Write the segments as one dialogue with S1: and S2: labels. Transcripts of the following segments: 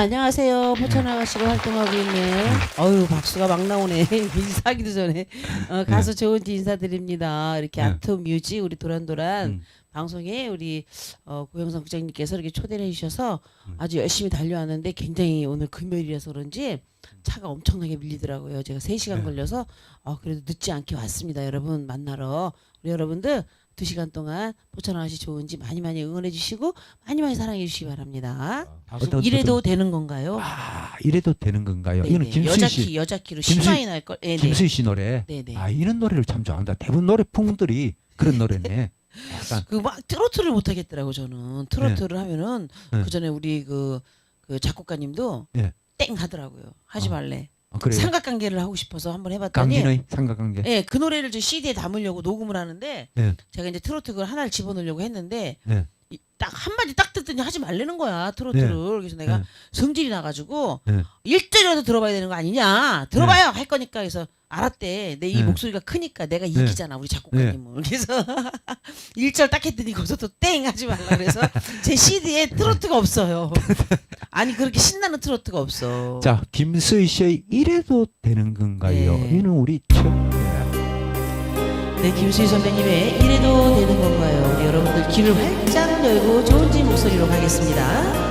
S1: 안녕하세요. 포천 아가씨로 활동하고 있는 어유 박수가 막 나오네. 인사하기도 전에 어, 가수 조은지 인사드립니다. 이렇게
S2: 네.
S1: 아트 뮤직 우리 도란도란
S2: 음.
S1: 방송에 우리 어, 고영상 국장님께서 이렇게 초대를 해주셔서
S2: 음.
S1: 아주 열심히 달려왔는데 굉장히 오늘 금요일이라서 그런지 차가 엄청나게 밀리더라고요. 제가 3시간
S2: 네.
S1: 걸려서 어, 그래도 늦지 않게 왔습니다. 여러분 만나러 우리 여러분들 두 시간 동안 포천 아가씨 좋은지 많이 많이 응원해 주시고 많이 많이 사랑해 주시기 바랍니다.
S2: 어떤-
S1: 이래도 되는 건가요?
S2: 아 이래도 되는 건가요?
S1: 네네.
S2: 이거는 김수희
S1: 여자
S2: 씨,
S1: 키 여자 키로
S2: 김수희-
S1: 10만이 날 걸. 네, 네.
S2: 김수희 씨 노래.
S1: 네네.
S2: 아 이런 노래를 참 좋아한다. 대부분 노래 풍들이 그런 노래네. 약간
S1: 그 막 트로트를 못 하겠더라고 저는. 트로트를 하면은
S2: 네.
S1: 그 전에 우리 그, 그 작곡가님도
S2: 네.
S1: 땡 하더라고요. 하지
S2: 어.
S1: 말래.
S2: 어, 그래요.
S1: 삼각관계를 하고 싶어서 한번 해봤더니
S2: 강진의 삼각관계.
S1: 예, 그 노래를 저 CD에 담으려고 녹음을 하는데
S2: 네.
S1: 제가 이제 트로트 그걸 하나를 집어넣으려고 했는데
S2: 네.
S1: 이- 딱 한마디 딱 듣더니 하지 말라는 거야 트로트를 그래서 내가
S2: 네.
S1: 성질이 나가지고
S2: 네.
S1: 일절이라도 들어봐야 되는 거 아니냐 들어봐요 할 거니까 그래서 알았대 내 이
S2: 네.
S1: 목소리가 크니까 내가 이기잖아 우리 작곡가님을 그래서 일절 딱 했더니 거기서 또 땡 하지 말라 그래서 제 CD에 트로트가 없어요 아니 그렇게 신나는 트로트가 없어
S2: 자 김수희 씨의 이래도 되는 건가요?
S1: 네.
S2: 이는 우리 최.
S1: 네 김수희 선배님의 이래도 되는 건가요 우리 여러분들 귀를 활짝 열고 좋은 지 목소리로 가겠습니다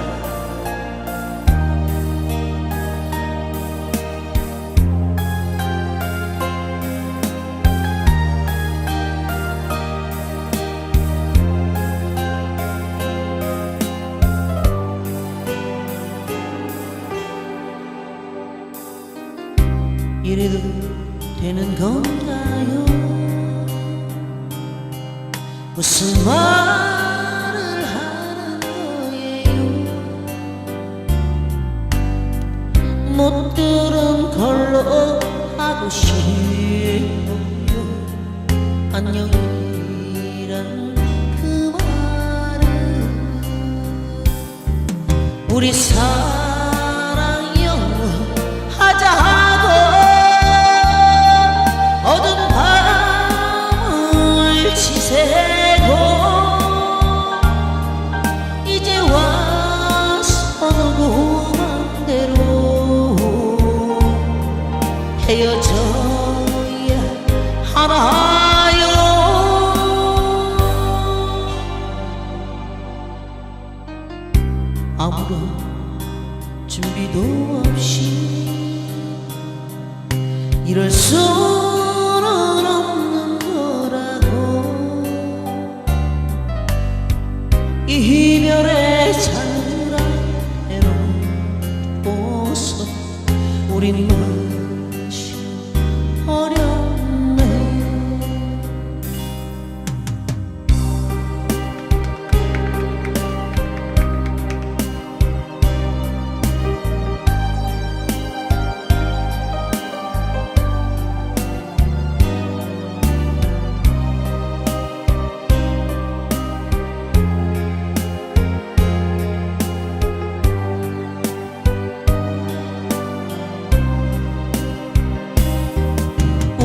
S1: 이래도 되는 건가요? 무슨 말을 하는 거예요? 못 들은 걸로 하고 싶어요. 안녕이란 그 말은 우리 사랑 어두운 밤을 지새 헤어져야 하나요? 아무런 준비도 없이 이럴 수는 없는 거라고. 이별의 잔란해로 보서 우린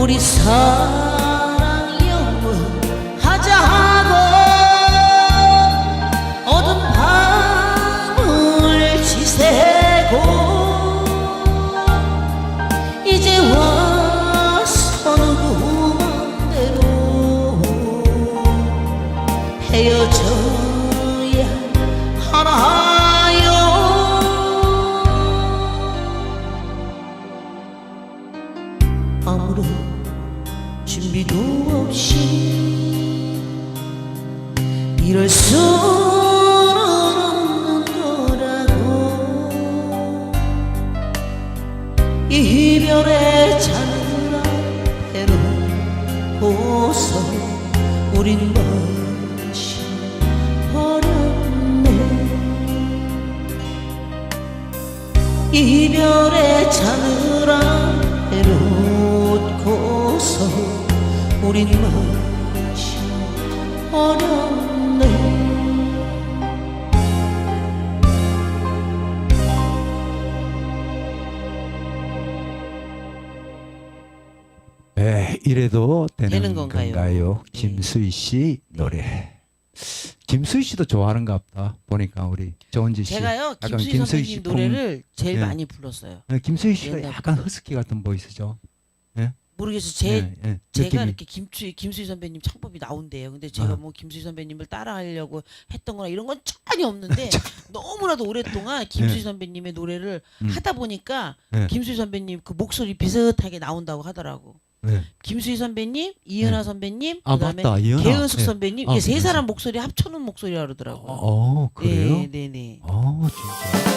S1: 우리 사 보서 우린 마시 어렵네. 이별의 자늘한 해놓고서 우린 마
S2: 이래도 되는,
S1: 되는 건가요?
S2: 건가요?
S1: 네.
S2: 김수희 씨 노래. 김수희 씨도 좋아하는가 보다. 보니까 우리 정은지 씨.
S1: 제가요
S2: 약간
S1: 김수희
S2: 김수희
S1: 선배님
S2: 씨
S1: 노래를 제일
S2: 예.
S1: 많이 불렀어요.
S2: 네, 김수희 씨가
S1: 옛날부터.
S2: 약간 허스키 같은 보이스죠.
S1: 모르겠어요. 제
S2: 예, 예.
S1: 제가
S2: 느낌이.
S1: 이렇게 김수희 김수희 선배님 창법이 나온대요. 근데 제가
S2: 아.
S1: 뭐 김수희 선배님을 따라하려고 했던거나 이런 건 전혀 없는데 너무나도 오랫동안 김수희
S2: 네.
S1: 선배님의 노래를
S2: 음.
S1: 하다 보니까
S2: 네.
S1: 김수희 선배님 그 목소리 비슷하게 나온다고 하더라고.
S2: 네.
S1: 김수희 선배님, 이은하
S2: 네.
S1: 선배님,
S2: 아
S1: 그다음에
S2: 맞다 이현아.
S1: 개은숙
S2: 네.
S1: 선배님
S2: 아,
S1: 이게 세
S2: 개은숙.
S1: 사람 목소리 합쳐놓은 목소리라 그러더라고요.
S2: 어 그래요?
S1: 네, 네, 네.
S2: 어 진짜.